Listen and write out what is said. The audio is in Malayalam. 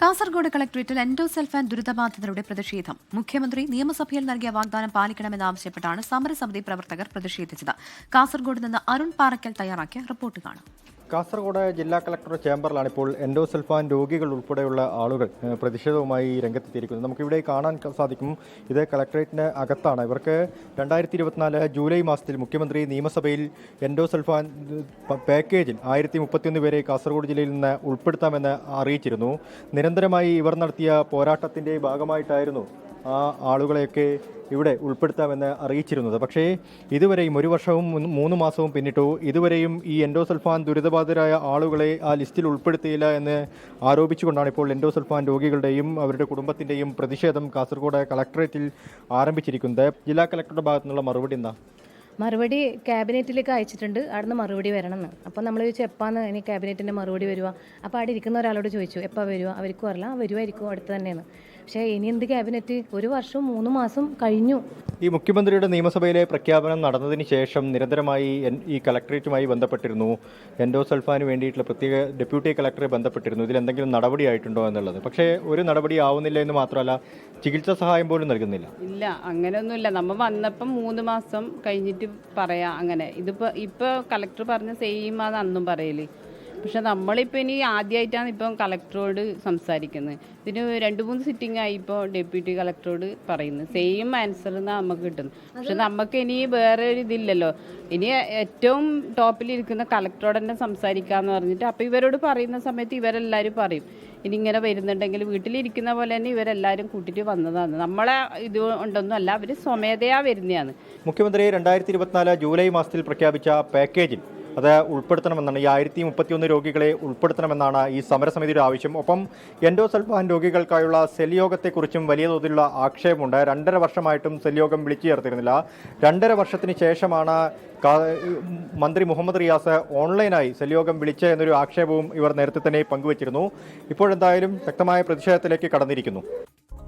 കാസർഗോഡ് കളക്ടറേറ്റിൽ എൻഡോസെൽഫാൻ ദുരിതബാധിതരുടെ പ്രതിഷേധം. മുഖ്യമന്ത്രി നിയമസഭയിൽ നൽകിയ വാഗ്ദാനം പാലിക്കണമെന്നാവശ്യപ്പെട്ടാണ് സമരസമിതി പ്രവർത്തകർ പ്രതിഷേധിച്ചത്. കാസർഗോഡ് നിന്ന് അരുൺ പാറയ്ക്കൽ തയ്യാറാക്കിയ റിപ്പോർട്ട് കാണാം. കാസർഗോഡ് ജില്ലാ കളക്ടർ ചേംബറിലാണ് ഇപ്പോൾ എൻഡോസൽഫാൻ രോഗികൾ ഉൾപ്പെടെയുള്ള ആളുകൾ പ്രതിഷേധവുമായി രംഗത്തെത്തിയിരിക്കുന്നത്. നമുക്കിവിടെ കാണാൻ സാധിക്കും ഇത് കളക്ടറേറ്റിന് അകത്താണ്. ഇവർക്ക് രണ്ടായിരത്തി ഇരുപത്തിനാല് ജൂലൈ മാസത്തിൽ മുഖ്യമന്ത്രി നിയമസഭയിൽ എൻഡോസൽഫാൻ പാക്കേജിൽ ആയിരത്തി മുപ്പത്തിയൊന്ന് പേരെ കാസർഗോഡ് ജില്ലയിൽ നിന്ന് ഉൾപ്പെടുത്താമെന്ന് അറിയിച്ചിരുന്നു. നിരന്തരമായി ഇവർ നടത്തിയ പോരാട്ടത്തിന്റെ ഭാഗമായിട്ടായിരുന്നു ആ ആളുകളെയൊക്കെ ഇവിടെ ഉൾപ്പെടുത്താമെന്ന് അറിയിച്ചിരുന്നത്. പക്ഷേ ഇതുവരെയും ഒരു വർഷവും മൂന്ന് മാസവും പിന്നിട്ടു ഇതുവരെയും ഈ എൻഡോസൾഫാൻ ദുരിതബാധിതരായ ആളുകളെ ആ ലിസ്റ്റിൽ ഉൾപ്പെടുത്തിയില്ല എന്ന് ആരോപിച്ചുകൊണ്ടാണ് ഇപ്പോൾ എൻഡോസൾഫാൻ രോഗികളുടെയും അവരുടെ കുടുംബത്തിന്റെയും പ്രതിഷേധം കാസർഗോഡ് കളക്ടറേറ്റിൽ ആരംഭിച്ചിരിക്കുന്നത്. ജില്ലാ കളക്ടറുടെ ഭാഗത്തു നിന്നുള്ള മറുപടി എന്താ? മറുപടി ക്യാബിനറ്റിലേക്ക് അയച്ചിട്ടുണ്ട്. അവിടുന്ന് മറുപടി വരണം എന്ന് അപ്പോൾ നമ്മൾ ചോദിച്ചു എപ്പാന്ന് ഇനി ക്യാബിനറ്റിന്റെ മറുപടി വരുവാ? അപ്പോൾ അവിടെ ഇരിക്കുന്ന ഒരാളോട് ചോദിച്ചു എപ്പോൾ വരുവാ? അവർക്കും അറിയില്ല. വരുമായിരിക്കും അടുത്ത് തന്നെയാണ്. പക്ഷേ ഇനി എന്ത് ക്യാബിനറ്റ്? ഒരു വർഷം മൂന്ന് മാസം കഴിഞ്ഞു. ഈ മുഖ്യമന്ത്രിയുടെ നിയമസഭയിലെ പ്രഖ്യാപനം നടന്നതിന് ശേഷം നിരന്തരമായി ഈ കളക്ടറേറ്റുമായി ബന്ധപ്പെട്ടിരുന്നു. എൻഡോസൾഫാന് വേണ്ടിയിട്ടുള്ള പ്രത്യേക ഡെപ്യൂട്ടി കളക്ടറെ ബന്ധപ്പെട്ടിരുന്നു. ഇതിൽ എന്തെങ്കിലും നടപടിയായിട്ടുണ്ടോ എന്നുള്ളത്. പക്ഷേ ഒരു നടപടി ആവുന്നില്ല എന്ന് മാത്രമല്ല ചികിത്സാ സഹായം പോലും നൽകുന്നില്ല. ഇല്ല അങ്ങനെയൊന്നുമില്ല. നമ്മൾ വന്നപ്പം മൂന്ന് മാസം കഴിഞ്ഞിട്ട് പറയാം അങ്ങനെ. ഇതിപ്പോൾ ഇപ്പോൾ കളക്ടർ പറഞ്ഞ സെയിം ആണ് അന്നും പറയൽ. പക്ഷെ നമ്മളിപ്പോൾ ഇനി ആദ്യമായിട്ടാണ് ഇപ്പം കളക്ടറോട് സംസാരിക്കുന്നത്. ഇതിന് രണ്ട് മൂന്ന് സിറ്റിംഗ് ആയി ഇപ്പോൾ ഡെപ്യൂട്ടി കളക്ടറോട് പറയുന്നത് സെയിം ആൻസർ എന്നാണ് നമുക്ക് കിട്ടുന്നത്. പക്ഷെ നമുക്ക് ഇനി വേറെ ഒരു ഇതില്ലല്ലോ. ഇനി ഏറ്റവും ടോപ്പിൽ ഇരിക്കുന്ന കളക്ടറോട് തന്നെ സംസാരിക്കാമെന്ന് പറഞ്ഞിട്ട് അപ്പോൾ ഇവരോട് പറയുന്ന സമയത്ത് ഇവരെല്ലാവരും പറയും. ഇനി ഇങ്ങനെ വരുന്നുണ്ടെങ്കിൽ വീട്ടിലിരിക്കുന്ന പോലെ തന്നെ ഇവരെല്ലാവരും കൂട്ടിയിട്ട് വന്നതാണ്. നമ്മളെ ഇത് ഉണ്ടൊന്നും അല്ല അവർ സ്വമേധയാ വരുന്നതാണ് മുഖ്യമന്ത്രി രണ്ടായിരത്തി ഇരുപത്തിനാല് ജൂലൈ മാസത്തിൽ പ്രഖ്യാപിച്ച പാക്കേജിൽ അത് ഉൾപ്പെടുത്തണമെന്നാണ്. ഈ ആയിരത്തി മുപ്പത്തിയൊന്ന് രോഗികളെ ഉൾപ്പെടുത്തണമെന്നാണ് ഈ സമരസമിതിയുടെ ആവശ്യം. ഒപ്പം എൻഡോസൾഫാൻ രോഗികൾക്കായുള്ള സെല്യോഗത്തെക്കുറിച്ചും വലിയ തോതിലുള്ള ആക്ഷേപമുണ്ട്. രണ്ടര വർഷമായിട്ടും സെല്യോഗം വിളിച്ചു ചേർത്തിരുന്നില്ല രണ്ടര വർഷത്തിന് ശേഷമാണ് മന്ത്രി മുഹമ്മദ് റിയാസ് ഓൺലൈനായി സെല്യോഗം വിളിച്ച എന്നൊരു ആക്ഷേപവും ഇവർ നേരത്തെ തന്നെ പങ്കുവച്ചിരുന്നു. ഇപ്പോഴെന്തായാലും ശക്തമായ പ്രതിഷേധത്തിലേക്ക് കടന്നിരിക്കുന്നു.